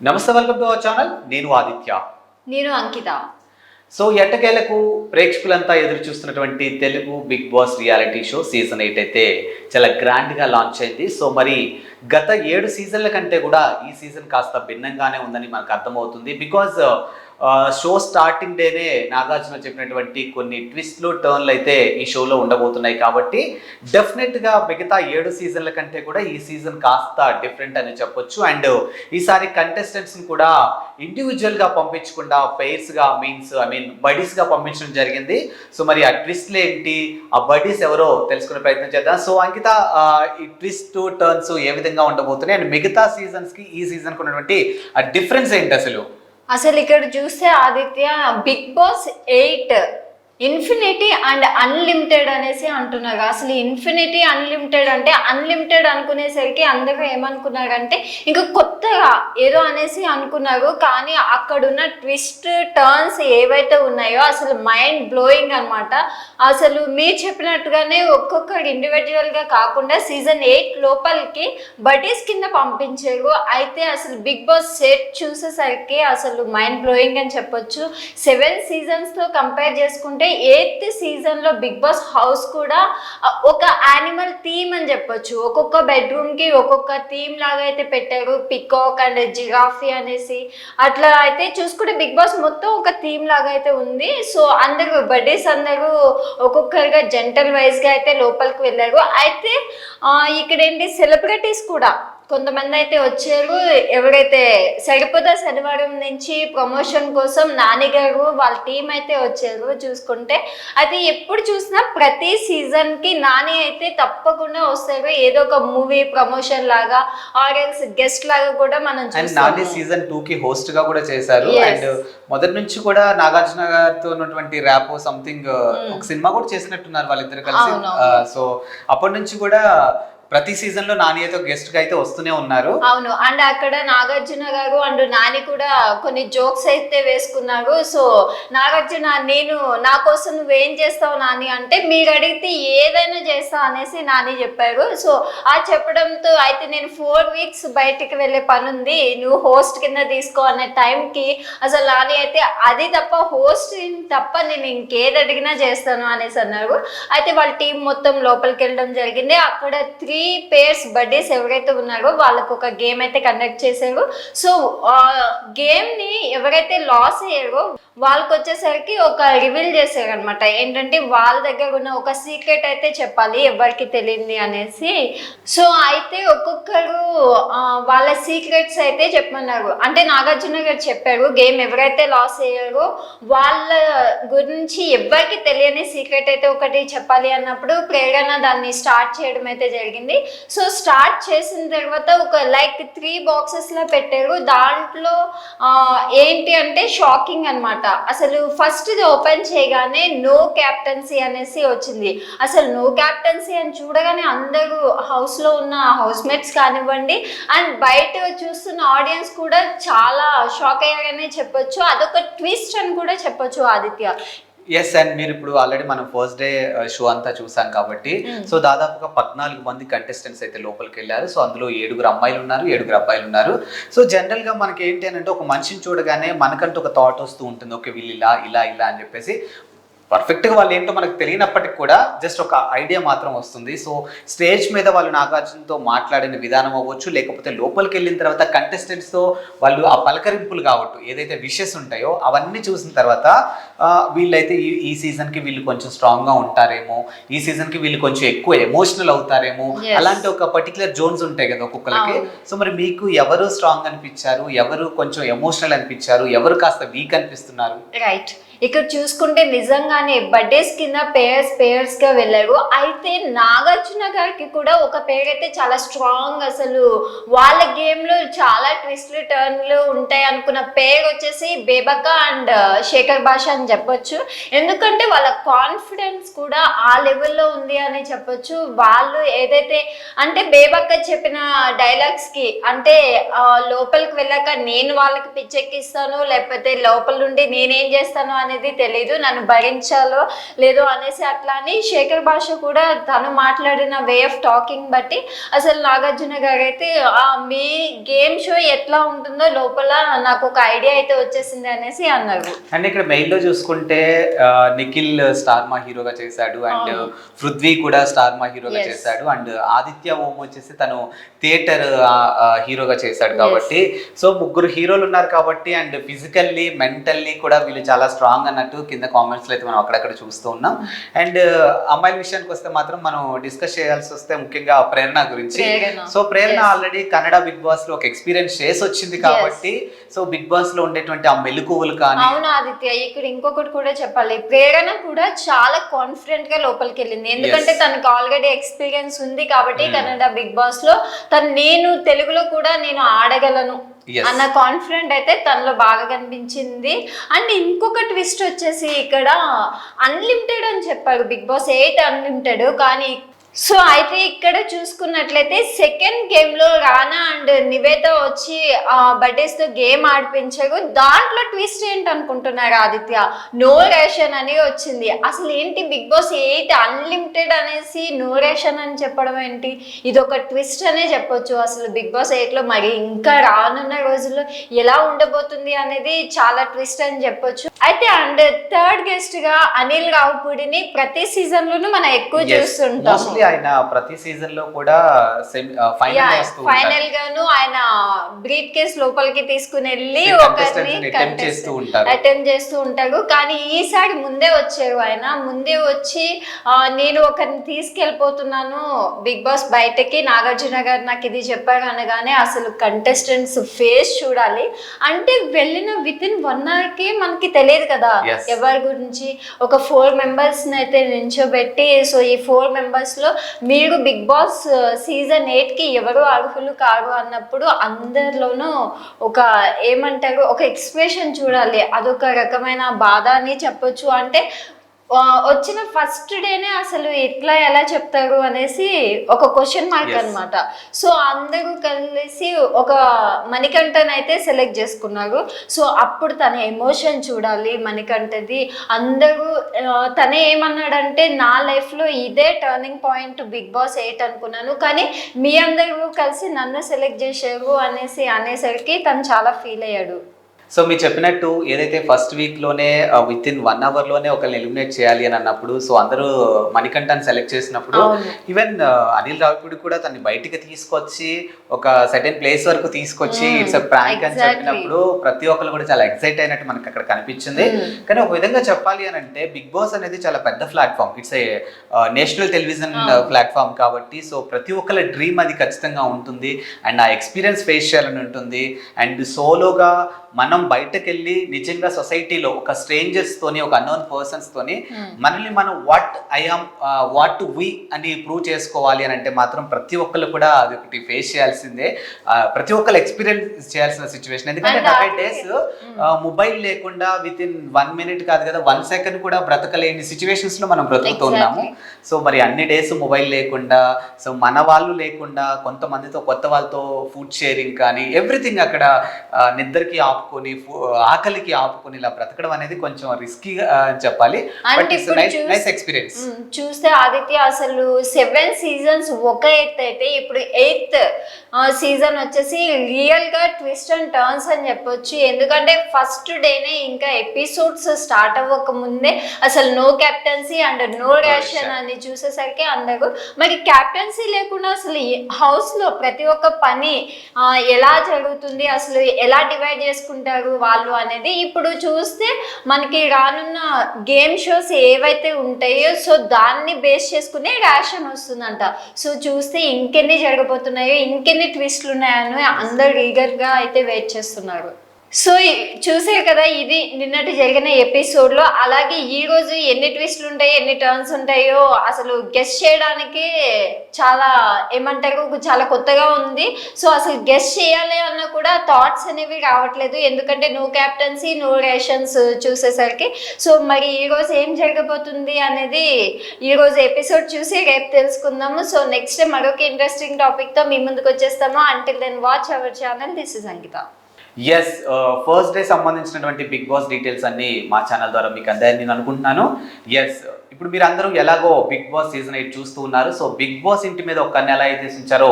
నమస్తే welcome to our channel. నేను ఆదిత్య. నేను అంకిత. సో ఎట్టకేలకు ప్రేక్షకులంతా ఎదురు చూస్తున్నటువంటి Telugu Bigg Boss reality show season eight అయితే చాలా గ్రాండ్గా లాంచ్ అయింది. సో మరి గత ఏడు సీజన్ల కంటే కూడా ఈ సీజన్ కాస్త భిన్నంగానే ఉందని మనకు అర్థమవుతుంది. బికాజ్ షో స్టార్టింగ్ డేనే నాగార్జున చెప్పినటువంటి కొన్ని ట్విస్ట్లు టర్న్లు అయితే ఈ షోలో ఉండబోతున్నాయి కాబట్టి డెఫినెట్గా మిగతా ఏడు సీజన్ల కంటే కూడా ఈ సీజన్ కాస్త డిఫరెంట్ అని చెప్పొచ్చు. అండ్ ఈసారి కంటెస్టెంట్స్ని కూడా ఇండివిజువల్గా పంపించకుండా పెయిర్స్గా మీన్స్ ఐ మీన్ బడీస్గా పంపించడం జరిగింది. సో మరి ఆ ట్విస్ట్లు ఏంటి? ఆ బడీస్ ఎవరో తెలుసుకునే ప్రయత్నం చేద్దాం. సో అంకిత ఈ ట్విస్ట్ టర్న్స్ ఏ విధంగా ఉండబోతున్నాయి? అండ్ మిగతా సీజన్స్కి ఈ సీజన్కి ఉన్నటువంటి ఆ డిఫరెన్స్ ఏంటి అసలు? అసలు ఇక్కడ చూస్తే Aditya Bigg Boss eight infinity and unlimited అనేసి అంటున్నారు. అసలు ఇన్ఫినిటీ అన్లిమిటెడ్ అంటే అన్లిమిటెడ్ అనుకునేసరికి అందరూ ఏమనుకున్నారంటే ఇంకా కొత్తగా ఏదో అనేసి అనుకున్నారు. కానీ అక్కడున్న ట్విస్ట్ టర్న్స్ ఏవైతే ఉన్నాయో అసలు మైండ్ బ్లోయింగ్ అన్నమాట. అసలు మీరు చెప్పినట్టుగానే ఒక్కొక్కరు ఇండివిజువల్గా కాకుండా సీజన్ ఎయిట్ లోపలికి బడీస్ కింద పంపించారు. అయితే అసలు బిగ్ బాస్ సెట్ చూసేసరికి అసలు మైండ్ బ్లోయింగ్ అని చెప్పొచ్చు. సెవెన్ సీజన్స్తో కంపేర్ చేసుకుంటే ఎయిత్ సీజన్లో బిగ్ బాస్ హౌస్ కూడా ఒక యానిమల్ థీమ్ అని చెప్పొచ్చు. ఒక్కొక్క బెడ్రూమ్కి ఒక్కొక్క థీమ్ లాగా అయితే పెట్టారు. పికాక్ అండ్ జిరాఫీ అనేసి. అట్లా అయితే చూసుకుంటే బిగ్ బాస్ మొత్తం ఒక థీమ్ లాగా అయితే ఉంది. సో అందరూ బర్త్డేస్ అందరూ ఒక్కొక్కరుగా జెంటల్ వైజ్గా అయితే లోపలికి వెళ్ళారు. అయితే ఇక్కడ ఏంటి సెలబ్రిటీస్ కూడా కొంతమంది అయితే వచ్చారు. ఎవరైతే సరిపోదా శనివారం నుంచి ప్రమోషన్ కోసం నానిగారు వాళ్ళ టీం అయితే వచ్చారు చూసుకుంటే. అయితే ఎప్పుడు చూసినా ప్రతి సీజన్కి నాని అయితే తప్పకుండా వస్తారు. ఏదో ఒక మూవీ ప్రమోషన్ లాగా ఆడియన్స్ గెస్ట్ లాగా కూడా మనం అండ్ నాని సీజన్ టూ కి హోస్ట్గా కూడా చేశారు. అండ్ మొదటి నుంచి కూడా నాగార్జున గారితో ఉన్నటువంటి ర్యాప్ సంథింగ్ ఒక సినిమా కూడా చేసినట్టున్నారు వాళ్ళిద్దరు కలిసి. సో అప్పటి నుంచి కూడా ప్రతి సీజన్లో నాని అయితే గెస్ట్గా అయితే వస్తూనే ఉన్నారు. అవును. అండ్ అక్కడ నాగార్జున గారు అండ్ నాని కూడా కొన్ని జోక్స్ అయితే వేసుకున్నారు. సో నాగార్జున నేను నా కోసం నువ్వేం చేస్తావు నాని అంటే మీరు అడిగితే ఏదైనా చేస్తా అనేసి నాని చెప్పారు. సో ఆ చెప్పడంతో అయితే నేను ఫోర్ వీక్స్ బయటికి వెళ్ళే పని ఉంది. నువ్వు హోస్ట్ కింద తీసుకో అనే టైంకి అసలు నాని అయితే అది తప్ప హోస్ట్ తప్ప నేను ఇంకేది అడిగినా చేస్తాను అనేసి అన్నారు. అయితే వాళ్ళ టీం మొత్తం లోపలికి వెళ్ళడం జరిగింది. అక్కడ త్రీ త్రీ పేర్స్ బర్త్డేస్ ఎవరైతే ఉన్నారో వాళ్ళకు ఒక గేమ్ అయితే కండక్ట్ చేశారు. సో గేమ్ని ఎవరైతే లాస్ అయ్యారో వాళ్ళకి వచ్చేసరికి ఒక రివీల్ చేశారు అనమాట ఏంటంటే వాళ్ళ దగ్గర ఉన్న ఒక సీక్రెట్ అయితే చెప్పాలి ఎవరికి తెలియంది అనేసి. సో అయితే ఒక్కొక్కరు వాళ్ళ సీక్రెట్స్ అయితే చెప్పమన్నారు. అంటే నాగార్జున గారు చెప్పారు గేమ్ ఎవరైతే లాస్ అయ్యారో వాళ్ళ గురించి ఎవరికి తెలియని సీక్రెట్ అయితే ఒకటి చెప్పాలి అన్నప్పుడు ప్రేరణ దాన్ని స్టార్ట్ చేయడం అయితే జరిగింది. సో స్టార్ట్ చేసిన తర్వాత ఒక లైక్ త్రీ బాక్సెస్లో పెట్టారు. దాంట్లో ఏంటి అంటే షాకింగ్ అనమాట. అసలు ఫస్ట్ ఇది ఓపెన్ చేయగానే నో క్యాప్టెన్సీ అనేసి వచ్చింది. అసలు నో క్యాప్టెన్సీ అని చూడగానే అందరూ హౌస్లో లో ఉన్న హౌస్ మేట్స్ కానివ్వండి అండ్ బయట చూస్తున్న ఆడియన్స్ కూడా చాలా షాక్ అయ్యారనే చెప్పొచ్చు. అదొక ట్విస్ట్ అని కూడా చెప్పొచ్చు ఆదిత్య. ఎస్ అండ్ మీరు ఇప్పుడు ఆల్రెడీ మనం ఫస్ట్ డే షో అంతా చూసాం కాబట్టి. సో దాదాపుగా పద్నాలుగు మంది కంటెస్టెంట్స్ అయితే లోపలికి వెళ్ళారు. సో అందులో ఏడుగురు అమ్మాయిలు ఉన్నారు ఏడుగురు అబ్బాయిలు ఉన్నారు. సో జనరల్గా మనకి ఏంటి అని అంటే ఒక మనిషిని చూడగానే మనకంటూ ఒక థాట్ వస్తూ ఉంటుంది. ఓకే వీళ్ళు ఇలా ఇలా ఇలా అని చెప్పేసి పర్ఫెక్ట్గా వాళ్ళు ఏంటో మనకు తెలియనప్పటికి కూడా జస్ట్ ఒక ఐడియా మాత్రం వస్తుంది. సో స్టేజ్ మీద వాళ్ళు నాగార్జునతో మాట్లాడిన విధానం అవ్వచ్చు లేకపోతే లోపలికి వెళ్ళిన తర్వాత కంటెస్టెంట్స్తో వాళ్ళు ఆ పలకరింపులు కావచ్చు ఏదైతే విషెస్ ఉంటాయో అవన్నీ చూసిన తర్వాత వీళ్ళైతే ఈ ఈ సీజన్కి వీళ్ళు కొంచెం స్ట్రాంగ్గా ఉంటారేమో ఈ సీజన్కి వీళ్ళు కొంచెం ఎక్కువ ఎమోషనల్ అవుతారేమో. అలాంటి ఒక పర్టికులర్ జోన్స్ ఉంటాయి కదా ఒక్కొక్కరికి. సో మరి మీకు ఎవరు స్ట్రాంగ్ అనిపించారు? ఎవరు కొంచెం ఎమోషనల్ అనిపించారు? ఎవరు కాస్త వీక్ అనిపిస్తున్నారు? రైట్ ఇక్కడ చూసుకుంటే నిజంగానే బర్త్డేస్ కింద పేర్స్ పేర్స్గా వెళ్ళారు. అయితే నాగార్జున గారికి కూడా ఒక పేరు అయితే చాలా స్ట్రాంగ్ అసలు. వాళ్ళ గేమ్లో చాలా ట్విస్ట్లు టర్న్లు ఉంటాయి అనుకున్న పేరు వచ్చేసి బేబక అండ్ శేఖర్ భాష అని చెప్పొచ్చు. ఎందుకంటే వాళ్ళ కాన్ఫిడెన్స్ కూడా ఆ లెవెల్లో ఉంది అని చెప్పొచ్చు. వాళ్ళు ఏదైతే అంటే బేబక్క చెప్పిన డైలాగ్స్కి అంటే uh, లోపలికి వెళ్ళాక నేను వాళ్ళకి పిచ్చెక్కిస్తాను లేకపోతే లోపల నుండి నేనేం చేస్తాను అనేది తెలియదు నన్ను భరించాలో లేదో అనేసి అట్లా అని శేఖర్ భాష కూడా తను మాట్లాడిన వే ఆఫ్ టాకింగ్ బట్టి అసలు నాగార్జున గారు అయితే "ఆ, మీ గేమ్ షో ఎట్లా ఉంటుందో లోపల నాకు ఒక ఐడియా అయితే వచ్చేసింది అనేసి అన్నారు అండ్ ఇక్కడ మెయిన్లో చూసుకుంటే నిఖిల్ స్టార్ మా హీరోగా చేశాడు అండ్. పృథ్వీ కూడా స్టార్ మా హీరోగా. చేశాడు అండ్ ఆదిత్య ఓం వచ్చేసి తను థియేటర్ హీరోగా చేశాడు కాబట్టి సో ముగ్గురు హీరోలు ఉన్నారు కాబట్టి అండ్ ఫిజికల్లీ మెంటల్లీ కూడా వీళ్ళు చాలా స్ట్రాంగ్ అన్నట్టు కింద కామెంట్స్లో అయితే మనం అక్కడక్కడ చూస్తూ ఉన్నాం అండ్ అమ్మాయిల విషయానికి వస్తే మాత్రం మనం డిస్కస్ చేయాల్సి వస్తే ముఖ్యంగా ప్రేరణ గురించి. So Prerana. Already Kannada Bigg బాస్లో ఒక ఎక్స్పీరియన్స్ చేసి వచ్చింది కాబట్టి సో బిగ్ బాస్లో ఉండేటువంటి ఆ మెలకువలు కానీ అవును ఆదిత్య. ఇక్కడ ఇంకొకటి కూడా చెప్పాలి. ప్రేరణ కూడా చాలా కాన్ఫిడెంట్గా లోపలికి వెళ్ళింది. ఎందుకంటే. తనకు ఆల్రెడీ ఎక్స్పీరియన్స్ ఉంది కాబట్టి Hmm. కన్నడ బిగ్ బాస్లో తను నేను తెలుగులో కూడా నేను ఆడగలను. అన్న కాన్ఫిడెంట్ అయితే తనలో బాగా కనిపించింది. అండ్ ఇంకొక ట్విస్ట్ వచ్చేసి ఇక్కడ అన్లిమిటెడ్ అని చెప్పారు బిగ్ బాస్. ఎయిట్ అన్లిమిటెడ్ కానీ సో అయితే ఇక్కడ చూసుకున్నట్లయితే సెకండ్ గేమ్లో రానా అండ్ నివేత వచ్చి బర్త్డేస్తో గేమ్ ఆడిపించారు దాంట్లో ట్విస్ట్ ఏంటి అనుకుంటున్నారు ఆదిత్య? నో రేషన్ అని వచ్చింది. అసలు ఏంటి బిగ్ బాస్ ఎయిట్ అన్లిమిటెడ్ అనేసి నో రేషన్ అని చెప్పడం ఏంటి? ఇది ఒక ట్విస్ట్ అనే చెప్పొచ్చు. అసలు బిగ్ బాస్ ఎయిట్లో మరి ఇంకా రానున్న రోజుల్లో ఎలా ఉండబోతుంది అనేది చాలా ట్విస్ట్ అని చెప్పొచ్చు. అయితే అండ్ థర్డ్ గెస్ట్గా అనిల్ రావుపూడిని ప్రతి సీజన్ లోనూ మనం ఎక్కువ మోస్ట్లీ ఆయన ప్రతి సీజన్లో కూడా ఫైనల్ గాను ఆయన బ్రీత్ కేస్ లోపలికి తీసుకుని వెళ్ళి ఒకరిని. అటెంప్ట్ చేస్తూ ఉంటారు. కానీ ఈసారి ముందే వచ్చారు ఆయన. ముందే వచ్చి నేను ఒకరిని తీసుకెళ్ళిపోతున్నాను బిగ్ బాస్ బయటకి నాగార్జున గారు నాకు ఇది చెప్పారు అనగానే అసలు కంటెస్టెంట్స్ ఫేస్ చూడాలి. అంటే వెళ్ళిన విత్ ఇన్ వన్ అవర్కి మనకి తెలియదు కదా. ఎవరి గురించి. ఒక ఫోర్ మెంబర్స్ అయితే నించోబెట్టి సో ఈ ఫోర్ మెంబర్స్లో మీరు బిగ్ బాస్ సీజన్ ఎయిట్కి ఎవరు అర్హులు కారు అన్నప్పుడు అందరిలోనూ ఒక ఏమంటారు ఒక ఎక్స్ప్రెషన్ చూడాలి. అదొక రకమైన బాధ అని చెప్పొచ్చు. అంటే వచ్చిన ఫస్ట్ డేనే అసలు ఎట్లా ఎలా చెప్తారు అనేసి ఒక క్వశ్చన్ మార్క్ Yes. అన్నమాట. సో అందరూ కలిసి ఒక మణికంఠన్ అయితే సెలెక్ట్ చేసుకున్నారు. సో అప్పుడు తన ఎమోషన్ చూడాలి మణికంఠది. అందరూ తనే ఏమన్నాడంటే నా లైఫ్లో ఇదే turning point Bigg Boss eight అనుకున్నాను కానీ మీ అందరూ కలిసి నన్ను సెలెక్ట్ చేశారు అనేసి అనేసరికి తను చాలా ఫీల్ అయ్యాడు. సో మీరు చెప్పినట్టు ఏదైతే ఫస్ట్ వీక్లోనే విత్ ఇన్ వన్ అవర్లోనే ఒకరిని ఎలిమినేట్ చేయాలి అని అన్నప్పుడు సో అందరూ మణికంఠన్ సెలెక్ట్ చేసినప్పుడు. ఈవెన్ అనిల్ రావిపూడి కూడా తన్ని బయటికి తీసుకొచ్చి ఒక సర్టెన్ ప్లేస్ వరకు తీసుకొచ్చి ఇట్స్ ప్రాంక్ అని. చెప్పినప్పుడు ప్రతి ఒక్కరు కూడా చాలా ఎక్సైట్ అయినట్టు మనకి అక్కడ కనిపించింది. కానీ ఒక విధంగా చెప్పాలి అని అంటే బిగ్ బాస్ అనేది చాలా పెద్ద platform it's a national television. Platform కాబట్టి సో ప్రతి ఒక్కరి డ్రీమ్ అది ఖచ్చితంగా ఉంటుంది అండ్ ఆ ఎక్స్పీరియన్స్ ఫేస్ చేయాలని ఉంటుంది అండ్ సోలోగా మనం బయటకు వెళ్ళి నిజంగా సొసైటీలో ఒక స్ట్రేంజర్స్ తోని ఒక అన్నోన్ పర్సన్స్ తోని Hmm. మనల్ని మనం వాట్ ఐఆమ్ వాట్ వి అని ప్రూవ్ చేసుకోవాలి అని అంటే మాత్రం ప్రతి ఒక్కరు కూడా అది ఒకటి ఫేస్ చేయాల్సిందే ప్రతి ఒక్కరు ఎక్స్పీరియన్స్ చేయాల్సిన సిచ్యువేషన్ ఎందుకంటే నలభై డేస్ మొబైల్ లేకుండా విత్ ఇన్ వన్ మినిట్ కాదు కదా వన్ సెకండ్ కూడా బ్రతకలేని సిచ్యువేషన్స్లో మనం బ్రతుకుతున్నాము. సో మరి అన్ని డేస్ మొబైల్ లేకుండా సో మన వాళ్ళు లేకుండా కొంతమందితో కొత్త వాళ్ళతో ఫుడ్ షేరింగ్ కానీ ఎవ్రీథింగ్ అక్కడ ఆ, నిద్రకి ఆపుకొని ఫు- ఆకలికి ఆపుకొని ఇలా బ్రతకడం అనేది కొంచెం రిస్కీ అని చెప్పాలి బట్ నైస్ ఎక్స్పీరియన్స్. చూస్తే ఆదిత్య అసలు సెవెన్ సీజన్స్ ఒక ఎయిత్ అయితే ఇప్పుడు ఎయిత్ సీజన్ వచ్చేసి రియల్గా ట్విస్ట్ అండ్ టర్న్స్ అని చెప్పొచ్చు. ఎందుకంటే ఫస్ట్ డేనే ఇంకా ఎపిసోడ్స్ స్టార్ట్ అవ్వక ముందే అసలు no captaincy and no ration అని చూసేసరికి అందరూ మరి క్యాప్టెన్సీ లేకుండా అసలు హౌస్లో ప్రతి ఒక్క పని ఎలా జరుగుతుంది అసలు ఎలా డివైడ్ చేసుకుంటారు వాళ్ళు అనేది ఇప్పుడు చూస్తే మనకి రానున్న గేమ్ షోస్ ఏవైతే ఉంటాయో సో దాన్ని బేస్ చేసుకునే రేషన్ వస్తుందంట. సో చూస్తే ఇంకెన్ని జరగబోతున్నాయో ఇంకెన్ని ట్విస్ట్లు ఉన్నాయని అందరు ఈగర్గా అయితే వెయిట్ చేస్తున్నారు. సో చూసే కదా ఇది నిన్నటి జరిగిన ఎపిసోడ్లో. అలాగే ఈరోజు ఎన్ని ట్విస్ట్లు ఉంటాయో ఎన్ని టర్న్స్ ఉంటాయో అసలు గెస్ట్ చేయడానికి చాలా ఏమంటారు చాలా కొత్తగా ఉంది. సో అసలు గెస్ట్ చేయాలి అన్న కూడా థాట్స్ అనేవి రావట్లేదు. ఎందుకంటే నో క్యాప్టెన్సీ నో రేషన్స్ చూసేసరికి. సో మరి ఈరోజు ఏం జరగబోతుంది అనేది ఈరోజు ఎపిసోడ్ చూసి రేపు తెలుసుకుందాము. సో నెక్స్ట్ మరొక ఇంట్రెస్టింగ్ టాపిక్తో మీ ముందుకు వచ్చేస్తాము. Until then watch our channel this is Ankita S first day సంబంధించినటువంటి బిగ్ బాస్ డీటెయిల్స్ అన్ని మా ఛానల్ ద్వారా మీకు అందాయని నేను అనుకుంటున్నాను. ఎస్ ఇప్పుడు మీరు అందరూ ఎలాగో బిగ్ బాస్ సీజన్ ఎయిట్ చూస్తూ ఉన్నారు. సో బిగ్ బాస్ ఇంటి మీద ఒక నెల అయితే ఉంచారో